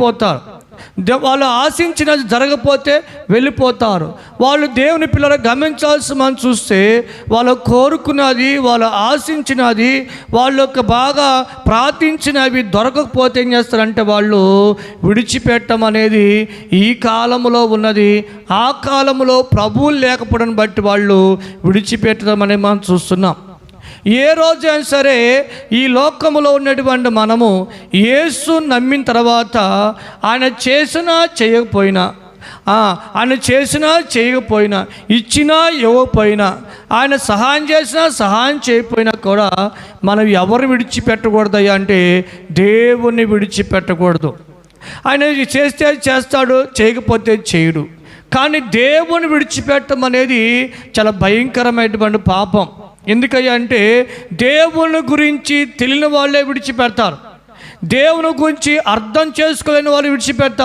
పోతారు వాళ్ళు ఆశించినది జరగపోతే వెళ్ళిపోతారు. వాళ్ళు దేవుని పిల్లలు గమనించాల్సి మనం చూస్తే వాళ్ళు కోరుకున్నది వాళ్ళు ఆశించినది వాళ్ళు ఒక బాగా ప్రార్థించినవి దొరకకపోతే ఏం చేస్తారంటే వాళ్ళు విడిచిపెట్టడం అనేది ఈ కాలంలో ఉన్నది. ఆ కాలంలో ప్రభువులు లేకపోవడం బట్టి వాళ్ళు విడిచిపెట్టడం అనేది మనం చూస్తున్నాం. ఏ రోజైనా సరే ఈ లోకములో ఉన్నటువంటి మనము యేసు నమ్మిన తర్వాత ఆయన చేసినా చేయకపోయినా ఆయన చేసినా చేయకపోయినా ఇచ్చినా ఇవ్వకపోయినా ఆయన సహాయం చేసినా సహాయం చేయకపోయినా కూడా మనం ఎవరు విడిచిపెట్టకూడదయ్యా అంటే దేవుణ్ణి విడిచిపెట్టకూడదు. ఆయన చేస్తే చేస్తాడు చేయకపోతే చేయడు. కానీ దేవుని విడిచిపెట్టడం అనేది చాలా భయంకరమైనటువంటి పాపం. ఎందుకయ్యా అంటే దేవుని గురించి తెలియని వాళ్ళే విడిచిపెడతారు. దేవుని గురించి అర్థం చేసుకోలేని వాళ్ళు విడిచిపెడతారు.